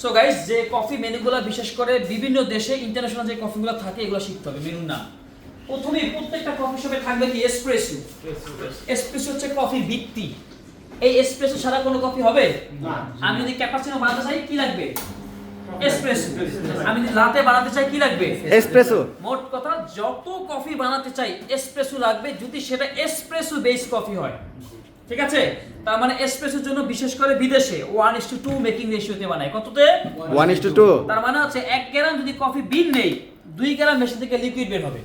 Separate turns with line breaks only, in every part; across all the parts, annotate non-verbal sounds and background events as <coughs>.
So guys যে coffee মেনুগুলো বিশেষ করে বিভিন্ন দেশে ইন্টারন্যাশনাল যে কফিগুলো থাকে এগুলো শিখতে হবে মেনুর নাম। প্রথমেই প্রত্যেকটা কফি শপে থাকবে কি এসপ্রেসো এসপ্রেসো হচ্ছে কফি ভিত্তি। এই এসপ্রেসো ছাড়া কোনো কফি হবে? না। আমি যদি ক্যাপাচিনো বানাতে চাই কি লাগবে? এসপ্রেসো আমি যদি লাতে বানাতে চাই কি লাগবে?
এসপ্রেসো
মোট কথা যত কফি বানাতে চাই এসপ্রেসো লাগবে যদি সেটা এসপ্রেসো বেস কফি হয়। ঠিক আছে? তার মানে এসপ্রেসোর জন্য বিশেষ করে বিদেশে one is to two making রেশিওতে বানায় কততে?
ওয়ান ইস টু টু
তার মানে হচ্ছে এক গ্রাম যদি কফি বিন নেই দুই গ্রাম মেশিন থেকে লিকুইড বের হবে।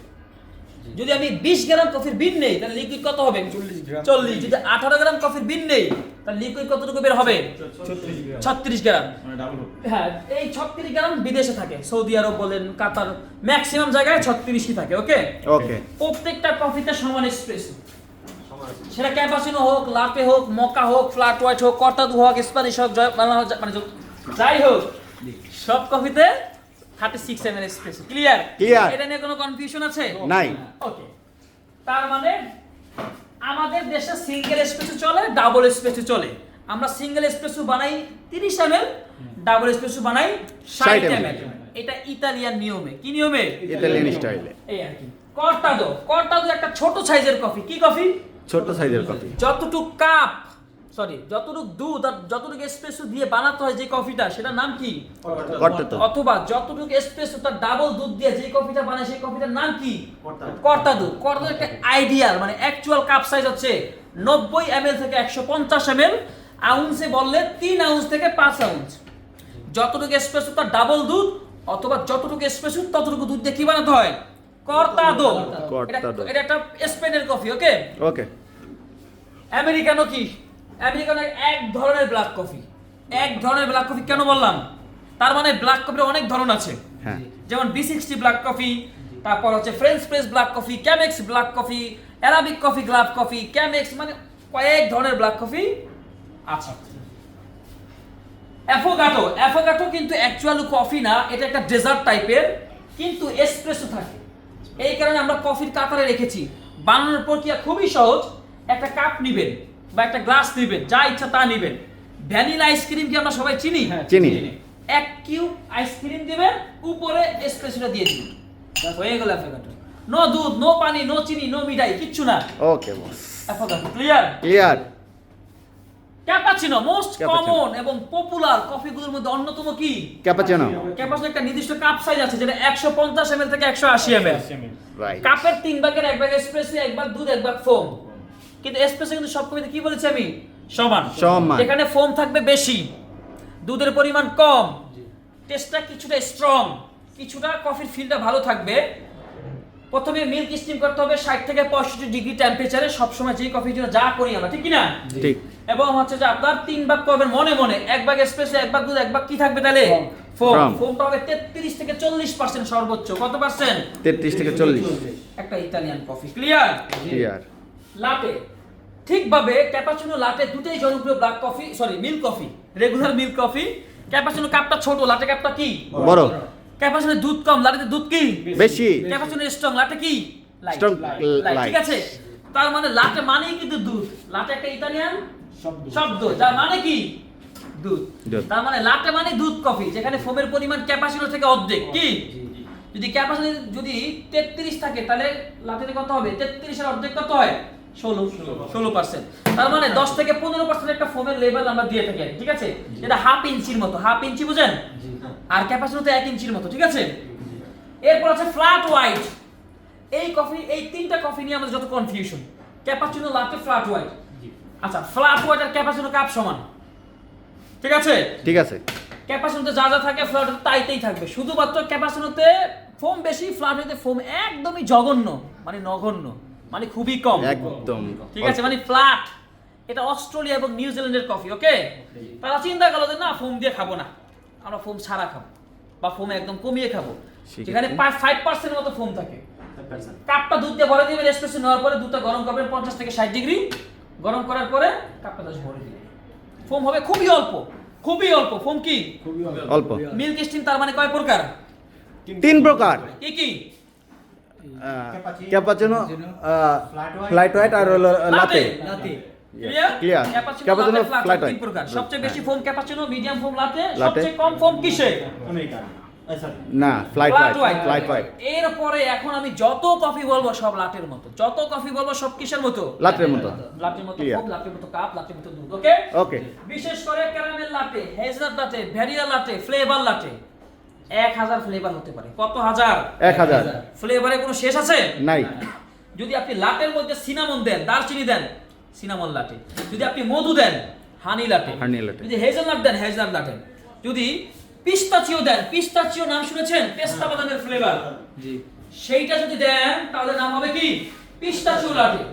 যদি আমি বিশ গ্রাম কফির বিন নেই তাহলে লিকুইড কত হবে? চল্লিশ যদি আঠারো গ্রাম কফির বিন নেই তাহলে লিকুইড কতটুকু বের হবে? ছত্রিশ গ্রাম। হ্যাঁ এই ছত্রিশ গ্রাম বিদেশে থাকে। সৌদি আরব বলেন কাতার ম্যাক্সিমাম জায়গায় ছত্রিশই থাকে ওকে
ওকে
প্রত্যেকটা কফিতে সমান এসপ্রেসো সেটা ক্যাপাচিনো হোক লাটে হোক মকা হোক ফ্ল্যাট হোয়াইট হোক কটাদু হোক স্প্যানিশ হোক মানে যাই হোক সব কফিতে thirty six M L espresso clear
Clear.
এটা নিয়ে কোনো কনফিউশন আছে?
নাই।
ওকে তার মানে আমাদের দেশে সিঙ্গেল এসপ্রেসো চলে ডাবল এসপ্রেসো চলে। আমরা সিঙ্গেল এসপ্রেসো বানাই তিরিশ এম এল ডাবল এসপ্রেসো বানাই ষাট এম
ml
এটা ইতালিয়ান নিয়মে। কি নিয়মে?
ইতালিয়ান স্টাইলে।
এই আর কি। কর্তাদো। কর্তাদো একটা ছোট সাইজের কফি। কি কফি?
ছোট সাইজের কফি
যতটুক কাপ সরি যতটুক দুধ আর যতটুকু এসপ্রেসো দিয়ে বানাতে হয় যে কফিটা সেটার নাম কি? অথবা যতটুকু এসপ্রেসো তার ডাবল দুধ দিয়ে যে কফিটা বানায় সেই কফিটার নাম কি? কর্তাদু কর্তাদু একটা আইডিয়াল মানে অ্যাকচুয়াল কাপ সাইজ হচ্ছে নব্বই এম থেকে একশো পঞ্চাশ এম এল আউন্সে বললে তিন আউন্স থেকে পাঁচ আউন্স যতটুকু এসপ্রেসো তার ডাবল দুধ অথবা যতটুকু এসপ্রেসো ততটুকু দুধ দিয়ে কি বানাতে হয়? কর্তাদো।
কর্তাদো।
এটা একটা স্পেনের কফি ওকে?
ওকে।
আমেরিকানো কি? আমেরিকানো এক ধরনের ব্ল্যাক কফি। এক ধরনের ব্ল্যাক কফি কেন বললাম? তার মানে ব্ল্যাক কফির অনেক ধরন আছে।
হ্যাঁ।
যেমন বি সিক্সটি ব্ল্যাক কফি তারপর হচ্ছে French press black coffee Chemex black coffee Arabic coffee glove coffee Chemex মানে কয়েক ধরনের ব্ল্যাক কফি আছে। অ্যাফোগাটো অ্যাফোগাটো কিন্তু অ্যাকচুয়ালি কফি না এটা একটা ডেজার্ট টাইপের কিন্তু এসপ্রেসো থাকে। এই কারণে আমরা কফির কাতারে রেখেছি। বানানোর প্রক্রিয়া খুবই সহজ। একটা কাপ নিবেন বা একটা গ্লাস নিবেন যা ইচ্ছা তা নিবেন। ভ্যানিলা আইসক্রিম কি আমরা সবাই চিনি?
হ্যাঁ চিনি।
এক কিউব আইসক্রিম দিবেন উপরে এসপ্রেসোটা দিয়ে দিবেন। হয়ে গেল অ্যাফোগাটো নো দুধ নো পানি নো চিনি নো মিঠাই কিচ্ছু না।
Okay boss
affogato clear
clear
cappuccino most common এবং পপুলার কফিগুলোর মধ্যে অন্যতম কি?
ক্যাপাচিনো
ক্যাপাচিনো একটা নির্দিষ্ট কাপ সাইজ আছে যেটা একশো পঞ্চাশ থেকে একশো আশি
রাইট
কাপের তিন ভাগের এক ভাগ এসপ্রেসো এক ভাগ দুধ এক ভাগ ফোম কিন্তু এসপ্রেসো কিন্তু সব কফিতে কি বলেছি আমি? সমান।
সমান।
এখানে ফোম থাকবে বেশি। দুধের পরিমাণ কম। টেস্টটা কিছুটা স্ট্রং কিছুটা কফির ফিলটা ভালো থাকবে। প্রথমে মিল্ক স্টিম করতে হবে ষাট থেকে পঁয়ষট্টি ডিগ্রি টেম্পারেচারে সবসময় যেই কফির জন্য যা করি আমরা ঠিক কি না
ঠিক।
এবং হচ্ছে যে আপনার তিন ভাগ করবেন মনে মনে এক ভাগ এসপ্রেসো এক ভাগ দুধ এক ভাগ কি থাকবে তাহলে? ফোম। ফোমটা হবে তেত্রিশ থেকে চল্লিশ পার্সেন্ট সর্বোচ্চ কত পার্সেন্ট
তেত্রিশ থেকে চল্লিশ।
একটা Italian coffee clear
clear
latte ঠিকভাবে ক্যাপাচিনো লাটে দুটোই জনপ্রিয় black coffee sorry milk coffee regular milk coffee cappuccino কাপটা ছোট লাটে কাপটা কি?
বড়।
ক্যাপাচিনো দুধ কম লাটেতে দুধ কি?
বেশি।
ক্যাপাচিনো স্ট্রং লাটে কি? লাইট ঠিক আছে? তার মানে লাটে মানেই কিন্তু দুধ। লাটে একটা ইতালিয়ান? শব্দ। যার মানে কি? দুধ। তার মানে লাটে মানে দুধ কফি যেখানে ফোমের পরিমাণ ক্যাপাচিনো থেকে অর্ধেক কি? যদি ক্যাপাসিটি যদি তেত্রিশ থাকে তাহলে লাটেতে কত হবে? তেত্রিশের অর্ধেক কত হয়? ষোলো ষোলো পার্সেন্ট তার মানে দশ থেকে পনেরো পার্সেন্ট একটা ফোমের লেভেল আমরা দিয়ে থাকি ঠিক আছে? এটা হাফ ইঞ্চির মতো হাফ ইঞ্চি বুঝেন? আর ক্যাপাসিটি তো এক ইঞ্চির মতো ঠিক আছে? এরপর আছে ফ্ল্যাট হোয়াইট এই কফি এই তিনটা কফি নিয়ে আমাদের যত confusion cappuccino latte flat white আচ্ছা ফ্ল্যাট হোয়াইট আর ক্যাপাচিনো কাপ সমান। ঠিক আছে?
ঠিক আছে।
ক্যাপাসিনোতে যা যা থাকে ফ্ল্যাটে তাইতেই থাকবে। শুধুমাত্র ক্যাপাসিনোতে ফোম বেশি ফ্ল্যাট ফ্ল্যাটেতে ফোম একদমই জঘন্য মানে নগণ্য। মানে খুবই কম।
একদম।
ঠিক আছে মানে ফ্ল্যাট এটা অস্ট্রেলিয়া এবং নিউজিল্যান্ডের কফি ওকে তারা চিন্তা করল যে না ফোম দিয়ে খাব না। আমরা ফোম ছাড়া খাব বা ফোম একদম কমিয়ে খাব? যেখানে ফাইভ পার্সেন্ট মতো ফোম থাকে। কাপটা দুধ দিয়ে ভরে দিবেন এসপ্রেসো নেওয়ার পরে দুধটা গরম করবেন পঞ্চাশ থেকে ষাট ডিগ্রি। গরম করার পরে কাপটা জাস্ট ভরে দিবেন ফোম হবে খুবই অল্প খুবই অল্প। ফোম কি?
খুবই অল্প।
মিল্ক স্টিম তার মানে কয় প্রকার?
তিন প্রকার।
কি কি?
ক্যাপাচিনো ফ্লাইট হোয়াইট আর হলো latte
latte clear cappuccino flat. প্রকার সবচেয়ে বেশি। Foam cappuccino medium foam
Latte।
সবচেয়ে কম ফোম কিসে?
আমেরিকান
না flat white
white
flat white
এরপরে এখন আমি যত কফি বলব সব লাটের মতো। যত কফি বলব সব কিসের মতো?
লাটের মতো।
লাটের মতো. ফোম লাটের মতো কাপ লাটের মতো দুধ ওকে
ওকে
বিশেষ করে caramel latte hazelnut latte vanilla latte flavour latte এক হাজার ফ্লেভার হতে পারে। কত হাজার?
এক হাজার।
ফ্লেভারে কোনো শেষ আছে?
নাই।
যদি আপনি লাটের মধ্যে সিনামন দেন দারচিনি দেন সিনামন লাটে। যদি আপনি মধু দেন হানি লাটে।
Honey latte।
যদি হেজেলনাট দেন হেজেলনাট লাটে। যদি পিস্তাচিও দেন পিস্তাচিও নাম শুনেছেন? পেস্তা বাদামের ফ্লেভার
জি।
সেইটা যদি দেন তাহলে নাম হবে কি? পিস্তাচিও লাটে।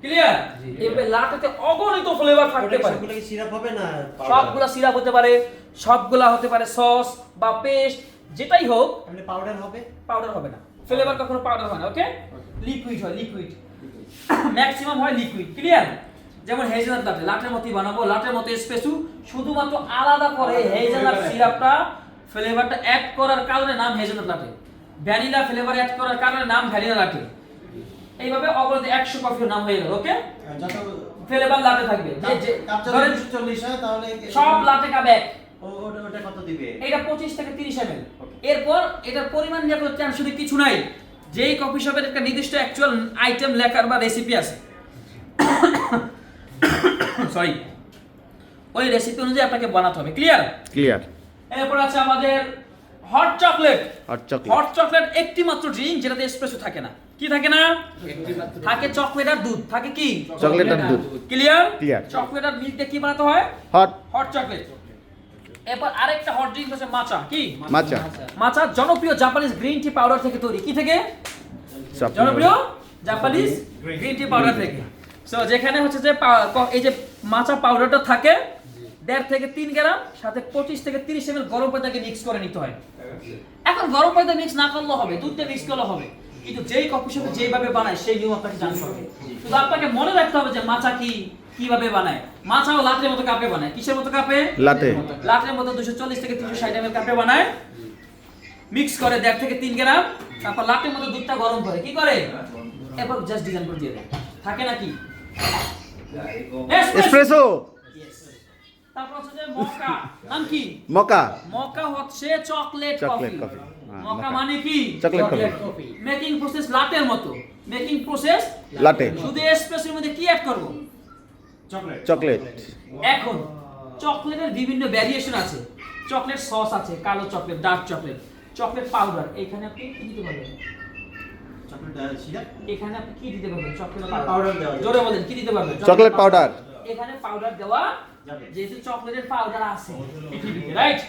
ক্লিয়ার এভাবে লাটেতে অগণিত ফ্লেভার থাকতে পারে।
সবগুলো সিরাপ হবে না?
সবগুলা সিরাপ হতে পারে। সবগুলা হতে পারে সস বা পেস্ট যেটাই হোক
এমনি পাউডার হবে?
পাউডার হবে না। ফ্লেভার কখনো পাউডার হয় না ওকে লিকুইড হয় লিকুইড ম্যাক্সিমাম হয় লিকুইড ক্লিয়ার যেমন হেজেলাট লাটে লাটের মতোই বানাবো লাটের মতো স্পেসু শুধুমাত্র আলাদা করে হেজেলাট সিরাপটা ফ্লেভারটা অ্যাড করার কারণে নাম hazelnut latte vanilla flavour add করার কারণে নাম ভ্যানিলা লাটে এইভাবে অগণিত একশো কফির নাম হয়ে গেল ওকে ফ্লেভার লাটে থাকবে। যে- যে- ধরেন
140 তাহলে
সব লাটে এক।
ও- ওটা ওটা কত দিবে?
এটা পঁচিশ থেকে তিরিশ এম এরপর এটার পরিমাণ নিয়ে কোনো শুধু কিছু নাই। যেই কফি শপের একটা নির্দিষ্ট অ্যাকচুয়াল আইটেম লেখার বা রেসিপি আছে। <coughs> সরি ওই রেসিপি অনুযায়ী আপনাকে বানাতে হবে ক্লিয়ার
ক্লিয়ার
এরপর আছে আমাদের hot chocolate
hot chocolate
hot chocolate একটি মাত্র ড্রিঙ্ক যেটাতে এসপ্রেসো থাকে না। কি থাকে না? থাকে চকলেট আর দুধ। থাকে কি?
চকলেট আর দুধ।
Clear
Clear.
চকলেট আর মিল্ক দিয়ে কি বানাতে হয়?
হট
হট চকলেট এরপর আরেকটা হট ড্রিঙ্ক হচ্ছে মাচা কি?
মাচা
মাচা জনপ্রিয় জাপানিজ গ্রিন টি পাউডার থেকে তৈরি। কি থেকে? জনপ্রিয় জাপানিজ গ্রিন টি পাউডার থেকে। সো যেখানে হচ্ছে যে এই যে মাচা পাউডারটা থাকে দেড় থেকে তিন গ্রাম সাথে পঁচিশ থেকে তিরিশ এমএল গরম পানিতে মিক্স করে নিতে হয়। এখন গরম পানিতে মিক্স না করলেও হবে দুধটা মিক্স করলে হবে। কিন্তু যেই কফি শপে যেভাবে বানায় সেই নিয়ম আপনাকে জানতে হবে। শুধু আপনাকে মনে রাখতে হবে যে মাচা কি? কীভাবে বানায়? মাছাও লাটের মতো কাপে বানায়। কিসের মতো কাপে?
লাটে।
লাটের মতো দুশো চল্লিশ থেকে তিনশো ষাট এমএল কাপে বানায়। মিক্স করে দেড় থেকে তিন গ্রাম। তারপর লাটের মতো দুধটা গরম করে। কি করে? এরপর জাস্ট ডিজাইন করে দিয়ে দেয়। থাকে নাকি?
এসপ্রেসো
তারপর হচ্ছে যে মকা। নাম কি?
মকা।
মকা হচ্ছে চকলেট
Chocolate
কফি
হ্যাঁ,
মকা মানে কি?
চকলেট কফি
মেকিং প্রসেস লাটের মতো। Making process
latte.
শুধু এসপ্রেসোর মধ্যে কি অ্যাড করব?
চকলেট।
চকলেট।
এখন চকলেটের বিভিন্ন ভ্যারিয়েশন আছে। চকলেট সস আছে কালো chocolate dark chocolate chocolate powder এখানে আপনি কি দিতে পারবেন? এখানে আপনি কি দিতে পারবেন? চকলেট পাউডার জোরে বলেন কি দিতে পারবেন?
চকলেট পাউডার
এখানে পাউডার দেওয়া যেহেতু চকলেটের পাউডার আছে। রাইট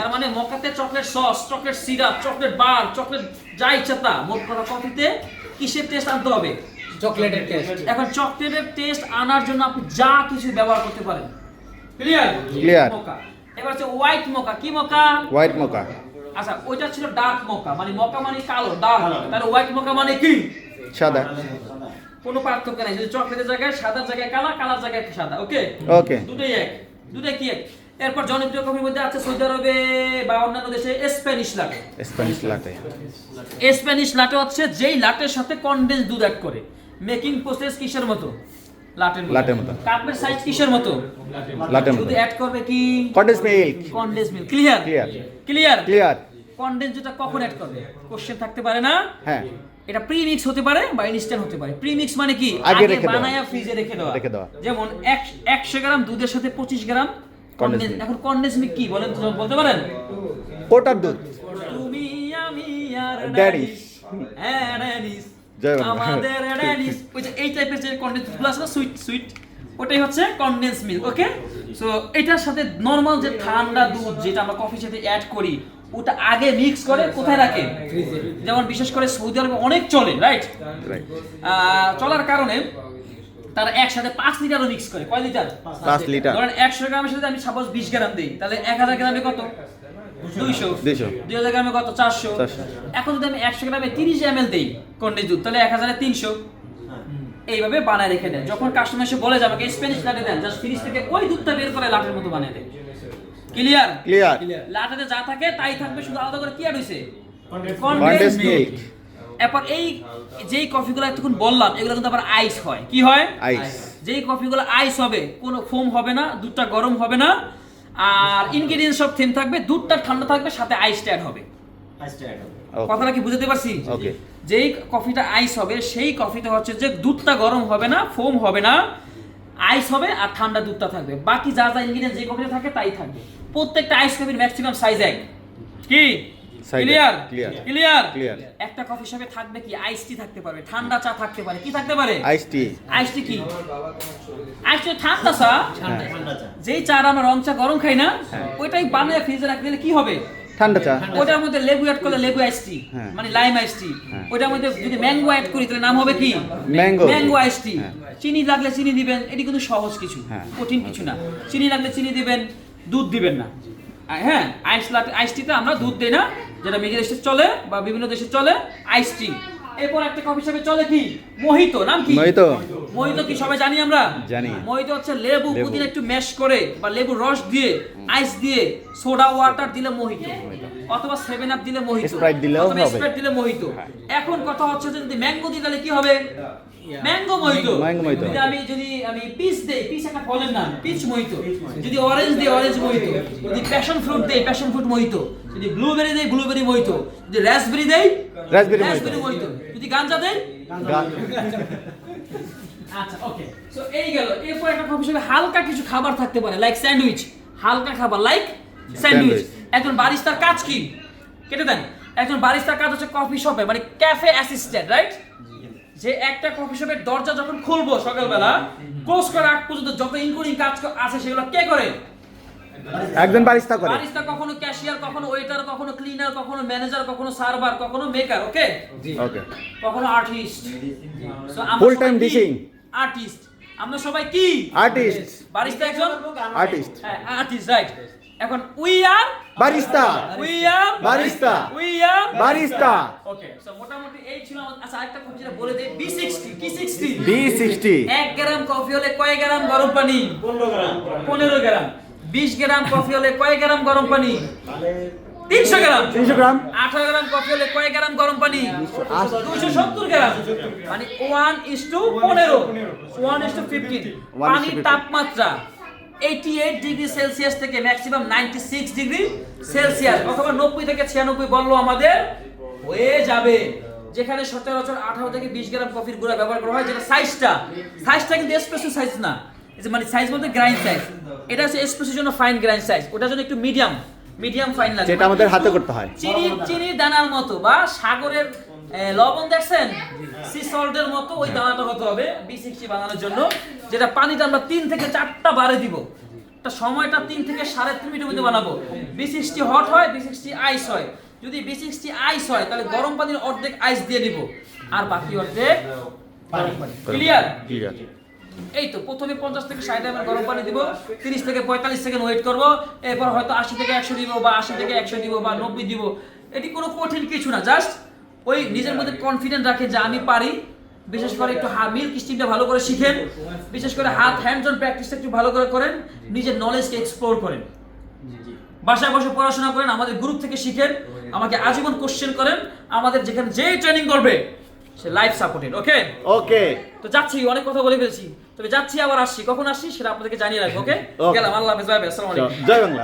তার মানে মকাতে chocolate sauce chocolate syrup chocolate bar chocolate যা ইচ্ছা তা। মোট কথা কফিতে কিসের টেস্ট আনতে হবে?
চকলেটের টেস্ট
এখন চকলেটের টেস্ট আনার জন্য আপনি যা কিছু ব্যবহার করতে পারেন। ক্লিয়ার. মোকা। এবার হচ্ছে হোয়াইট মোকা। কি মোকা?
হোয়াইট মকা।
আচ্ছা ওইটা ছিল ডার্ক মোকা। মানে মোকা মানে কালো ডার্ক তাহলে হোয়াইট মোকা মানে কি?
সাদা।
সাদা।
কোনো পার্থক্য নাই। যদি চকলেটের জায়গায় সাদার জায়গায় কালা কালার জায়গায় সাদা ওকে
ওকে
দুটোই এক। দুটোই কি এক? এরপর জনপ্রিয় কফির মধ্যে আছে সৌদি আরবে বা অন্যান্য দেশে Spanish latte
Spanish latte
Spanish latte হচ্ছে যেই লাটের সাথে কনডেন্স দুধ অ্যাড করে। মেকিং প্রসেস কিসের মতো? লাটের মতো। কাপের সাইজ কিসের মতো?
লাটের মতো।
শুধু অ্যাড করবে কি?
Condense milk
condense milk clear
Clear.
Clear
clear
condense দুধটা কখন অ্যাড করবে? কোশ্চেন থাকতে পারে না?
হ্যাঁ।
এটা প্রি মিক্স হতে পারে বা ইনস্ট্যান্ট হতে পারে। প্রি মিক্স মানে কি?
আগে
বানায়া ফ্রিজে রেখে দেওয়া।
রেখে দেওয়া।
যেমন এক- 100 গ্রাম দুধের সাথে 25 গ্রাম কনডেন্স। এখন কনডেন্স মিল্ক কি বলেন তো বলতে পারেন?
পোটার দুধ।
তুমি আমি আর। হ্যাঁ ড্যাডিস
বাংলা।
আমাদের ড্যাডিস ওই যে এই টাইপের যে কনডেন্স আছে সুইট সুইট ওটাই হচ্ছে কনডেন্স মিল্ক ওকে সো এটার সাথে নরমাল যে ঠান্ডা দুধ যেটা আমরা কফির সাথে অ্যাড করি ওটা আগে মিক্স করে কোথায় রাখে? যেমন বিশেষ করে সৌদি আরবে অনেক চলে রাইট
রাইট
চলার কারণে তারা একসাথে পাঁচ লিটারও মিক্স করে। কয় লিটার?
পাঁচ লিটার।
ধরেন একশো গ্রামের সাথে আমি সাপোজ বিশ গ্রাম দিই তাহলে এক হাজার গ্রামে কত? দুইশো। দুই হাজার গ্রামে কত? চারশো। এখন যদি আমি একশো গ্রামে তিরিশ এম এল দিই কন্ডেন্স দুধ তাহলে এক হাজারে তিনশো।
হ্যাঁ।
এইভাবে বানায় রেখে দেন যখন কাস্টমার এসে বলে যে আমাকে স্প্যানিশ লাটে দেন জাস্ট ফ্রিজ থেকে ওই দুধটা বের করে লাটের মতো বানিয়ে দেয়। ক্লিয়ার
ক্লিয়ার
লাটাতে যা থাকে তাই থাকবে। শুধু আলাদা করে কি আর হইছে?
কন্ডেন্স মিল্ক
এরপর এই যেই কফিগুলো এতক্ষণ বললাম এগুলো কিন্তু আবার আইস হয়। কি হয়?
আইস
যেই কফিগুলো আইস হবে কোনো ফোম হবে না দুধটা গরম হবে না। আর ইনগ্রেডিয়েন্টস সব থিম থাকবে দুধটা ঠান্ডা থাকবে সাথে আইস অ্যাড হবে।
অ্যাড হবে.
কথাটা কি বুঝতে পারছি. যেই কফিটা আইস হবে সেই কফিতে হচ্ছে যে দুধটা গরম হবে না ফোম হবে না আইস হবে আর ঠান্ডা দুধটা থাকবে। বাকি যা যা ইনগ্রিডিয়েন্ট যে কফিতে থাকে তাই থাকবে। প্রত্যেকটা আইস কফির ম্যাক্সিমাম সাইজ এক। কি?
এক,
ক্লিয়ার ক্লিয়ার একটা কফি শপে থাকবে কি আইস টি থাকতে পারবে ঠান্ডা চা থাকতে পারে কি থাকতে পারে?
আইস টি
আইস টি কি? আইস টি ঠান্ডা চা?
ঠান্ডা চা
যেই চা আমরা রং চা গরম খাই না ওইটাই বানিয়ে ফ্রিজে কি হবে?
ঠান্ডা চা।
ওটার মধ্যে লেবু অ্যাড করলে লেবু আইস টি
হ্যাঁ।
মানে লাইম আইস টি
হ্যাঁ।
ওটার মধ্যে যদি ম্যাঙ্গো অ্যাড করি তাহলে নাম হবে কি?
Mango.
ম্যাঙ্গো আইস টি
হ্যাঁ।
চিনি লাগলে চিনি দিবেন এটি কিন্তু সহজ কিছু
হ্যাঁ।
কঠিন কিছু না। চিনি লাগলে চিনি দিবেন দুধ দিবেন না। হ্যাঁ আইস লাটে আইস টিতে আমরা দুধ দিই না, যেটা মেঘের দেশে চলে বা বিভিন্ন দেশে চলে, আইস টি। এরপর একটা কফি শপে চলে কি? মোহিত নাম কি?
মোহিত।
মোহিত কি সবাই জানি আমরা?
জানি।
মোহিত হচ্ছে লেবু। পুদিনা একটু ম্যাশ করে বা লেবু রস দিয়ে আইস দিয়ে সোডা ওয়াটার দিলে মোহিত। অথবা সেভেন আপ দিলে মোহিত।
দিলেও
অথবা
হবে।
স্প্রাইট দিলে মোহিত। এখন কথা হচ্ছে যে যদি ম্যাঙ্গো দিই তাহলে কি হবে? Mango mojito.
Mango mojito।
যদি আমি যদি আমি পিচ দেই পিচ একটা ফলের নাম পিচ মোহিত। যদি অরেঞ্জ দেই অরেঞ্জ মোহিত। যদি প্যাশন ফ্রুট দেই প্যাশন ফ্রুট মোহিত। যদি ব্লুবেরি দেই ব্লুবেরি মোহিত। যদি রাসবেরি দেই
Mojito।
যদি গাঞ্জা আচ্ছা ওকে সো এই গেল। এরপর একটা কফি শপে হালকা কিছু খাবার থাকতে পারে লাইক স্যান্ডউইচ হালকা খাবার লাইক স্যান্ডউইচ একজন বারিস্তার কাজ কি? কেটে দেন। একজন বারিস্তার কাজ হচ্ছে কফি শপে মানে ক্যাফে অ্যাসিস্ট্যান্ট রাইট যে একটা কফি শপের দরজা যখন খুলবো সকালবেলা ক্লোজ করার আগ পর্যন্ত যত ইনক্লুডিং কাজ আছে সেগুলো কে করে?
একজন বারিস্তা করে।
বারিস্তা কখনো ক্যাশিয়ার কখনো ওয়েটার কখনো ক্লিনার কখনো ম্যানেজার কখনো সার্ভার কখনো মেকার ওকে
ওকে
কখনো artist
Full time dishing।
Artist আমরা সবাই কি?
আর্টিস্ট
বারিস্তা একজন?
আর্টিস্ট
হ্যাঁ আর্টিস্ট রাইট এখন we are
barista
we are
barista
we are
barista
okay so মোটামুটি এই ছিল আচ্ছা আরেকটা কফি যেটা বলে দেই বি সিক্সটি কি সিক্সটি
বি সিক্সটি
এক গ্রাম কফি হলে কয় গ্রাম গরম পানি?
পনেরো গ্রাম।
পনেরো গ্রাম। বিশ গ্রাম কফি হলে কয় গ্রাম গরম পানি? তিনশো গ্রাম।
তিনশো গ্রাম।
আঠারো গ্রাম কফি হলে কয় গ্রাম গরম পানি? দুইশো সত্তর গ্রাম। মানে ওয়ান ইস টু পনেরো। ওয়ান ইস টু ফিফটিন পানির তাপমাত্রা এইটি এইট ডিগ্রি সেলসিয়াস থেকে maximum ninety six degree Celsius অথবা নব্বই থেকে ছিয়ানব্বই বলল আমাদের। হয়ে যাবে। যেখানে সচরাচর আঠারো থেকে বিশ গ্রাম কফির গুঁড়া ব্যবহার করা হয় যেটা সাইজটা সাইজটা কিন্তু এসপ্রেসো সাইজ না। মানে সাইজ বলতে গ্রাইন্ড সাইজ এটা হচ্ছে এসপ্রেসোর জন্য ফাইন গ্রাইন্ড সাইজ ওটার জন্য একটু মিডিয়াম মিডিয়াম ফাইন লাগে।
যেটা আমাদের হাতে করতে হয়।
চিনি চিনি দানার মতো বা সাগরের লবণ দেখছেন? সি সল্টের মতো ওই দানাটা হতে হবে বি সিক্সটি বানানোর জন্য যেটা পানিটা আমরা তিন থেকে চারটা বারে দিব। তা সময়টা তিন থেকে সাড়ে তিন মিনিটের মধ্যে বানাবো। বি সিক্সটি হট হয় বি সিক্সটি আইস হয়। যদি বি সিক্সটি আইস হয় তাহলে গরম পানির অর্ধেক আইস দিয়ে দিব আর বাকি অর্ধেক ক্লিয়ার
আছে
এই তো প্রথমে পঞ্চাশ থেকে ষাট এমএল গরম পানি দিব তিরিশ থেকে পঁয়তাল্লিশ সেকেন্ড ওয়েট করব এরপর হয়তো আশি থেকে একশো দিব বা আশি থেকে একশো দিব বা নব্বই দিব। এটি কোনো কঠিন কিছু না জাস্ট ওই নিজের মধ্যে কনফিডেন্ট রাখে যে আমি পারি। বিশেষ করে একটু হা মিল্ক স্টিমটা ভালো করে শিখেন। বিশেষ করে হাত হ্যান্ডস অন প্র্যাকটিসটা একটু ভালো করে করেন নিজের নলেজকে এক্সপ্লোর করেন। বাসায় বসে পড়াশোনা করেন আমাদের গ্রুপ থেকে শিখেন আমাকে আজীবন কোশ্চেন করেন আমাদের যেখানে যেই ট্রেনিং করবে সে লাইফ সাপোর্টেড ওকে
ওকে
তো যাচ্ছি অনেক কথা বলে ফেলছি। তবে যাচ্ছি আবার আসছি। কখন আসছি সেটা আপনাদেরকে জানিয়ে রাখব ওকে? <laughs> গেলাম আল্লাহ হাফেজ বাই আসসালামু আলাইকুম।
জয় বাংলা।